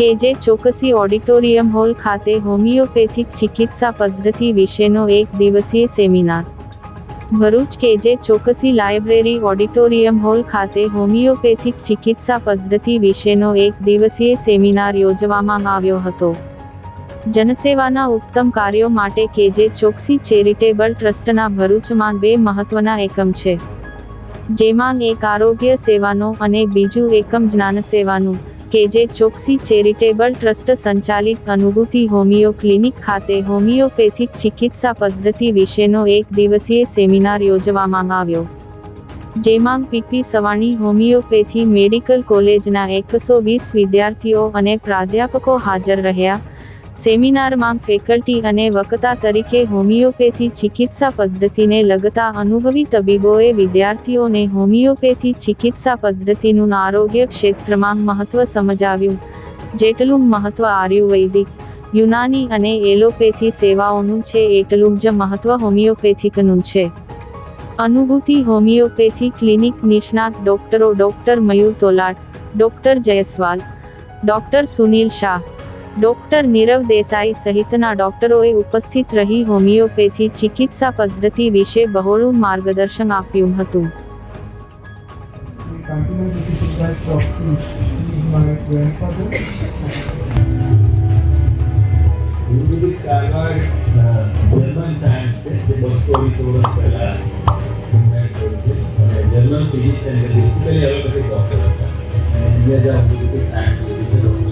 કેજે Choksi auditorium hall ખાતે homeopathic ચિકિત્સા પદ્ધતિ વિશેનો એક દિવસીય seminar. Bharuch KJ Choksi library auditorium hall ખાતે હોમિયોપેથિક ચિકિત્સા પદ્ધતિ વિશેનો એક દિવસીય સેમિનાર યોજવામાં આવ્યો હતો. જનસેવાના ઉત્તમ કાર્યો માટે કેજે ચોકસી ચેરિટેબલ ટ્રસ્ટના ભરૂચમાં બે મહત્વના એકમ છે. જેમાં એક આરોગ્ય સેવાનો અને બીજું એકમ જ્ઞાન સેવાનું. કેજે ચોકસી ચેરિટેબલ ટ્રસ્ટ સંચાલિત અનુભૂતિ હોમિયો ક્લિનિક ખાતે હોમિયોપેથિક ચિકિત્સા પદ્ધતિ વિશેનો એક દિવસીય સેમિનાર યોજવામાં આવ્યો. જેમાં પીપી સવાણી હોમિયોપેથી મેડિકલ કોલેજના એકસો વીસ વિદ્યાર્થીઓ અને પ્રાધ્યાપકો હાજર રહ્યા. સેમિનારમાં ફેકલ્ટી અને વક્તા તરીકે હોમિયોપેથી ચિકિત્સા પદ્ધતિને લગતા અનુભવી તબીબોએ વિદ્યાર્થીઓને હોમિયોપેથી ચિકિત્સા પદ્ધતિનું આરોગ્ય ક્ષેત્રમાં મહત્વ સમજાવ્યું. જેટલું મહત્વ આયુર્વૈદિક યુનાની અને એલોપેથી સેવાઓનું છે, એટલું જ મહત્વ હોમિયોપેથિકનું છે. અનુભૂતિ હોમિયોપેથી ક્લિનિક નિષ્ણાત ડોક્ટરો doctor Mayur Tolat, doctor Jaiswal, doctor Sunil Shah doctor Nirav Desai સહિતના ડોક્ટરોએ ઉપસ્થિત રહી હોમિયોપેથી ચિકિત્સા પદ્ધતિ વિશે બહોળું માર્ગદર્શન આપ્યું હતું. જર્મન ફિઝિક્સ અને બેસિકલી એલોપેથિક ડોક્ટર હતા અને ઇન્ડિયા જ્યાં